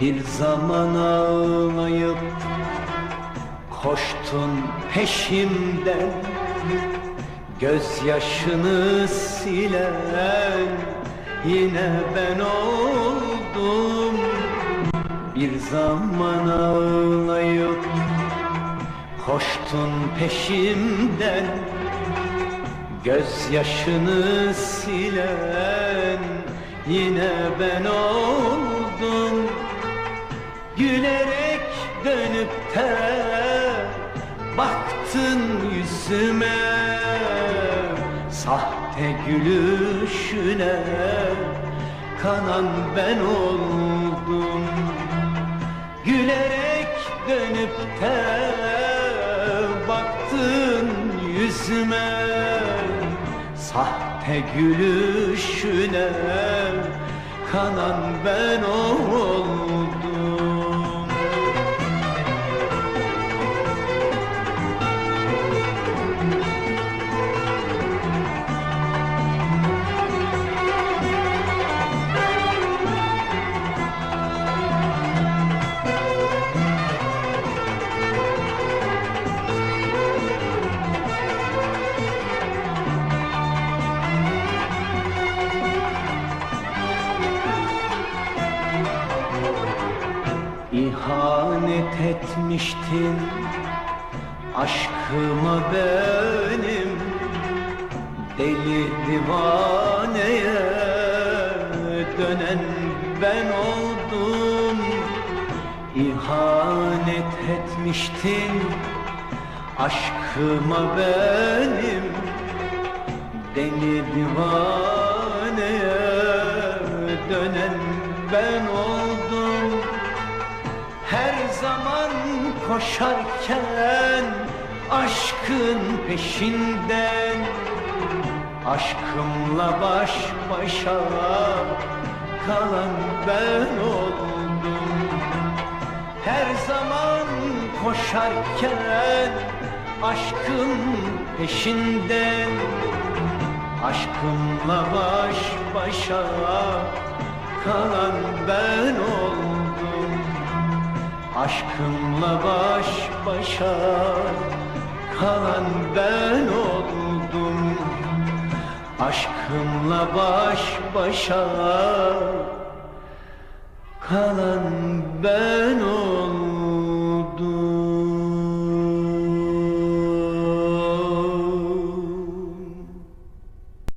Bir zaman ağlayıp koştun peşimden Gözyaşını silen yine ben oldum. Bir zaman ağlayıp koştun peşimden Gözyaşını silen yine ben oldum baktın yüzüme Sahte gülüşüne. Kanan ben oldum Gülerek dönüp de baktın yüzüme Sahte gülüşüne. Kanan ben oldum İhanet etmiştin. Aşkıma benim Deli divaneye dönen ben oldum. İhanet etmiştin aşkıma benim Deli divaneye dönen ben oldum koşarken aşkın peşinden Aşkımla baş başa kalan ben oldum. Her zaman koşarken aşkın peşinden Aşkımla baş başa kalan ben oldum Aşkımla baş başa kalan ben oldum. Aşkımla baş başa kalan ben oldum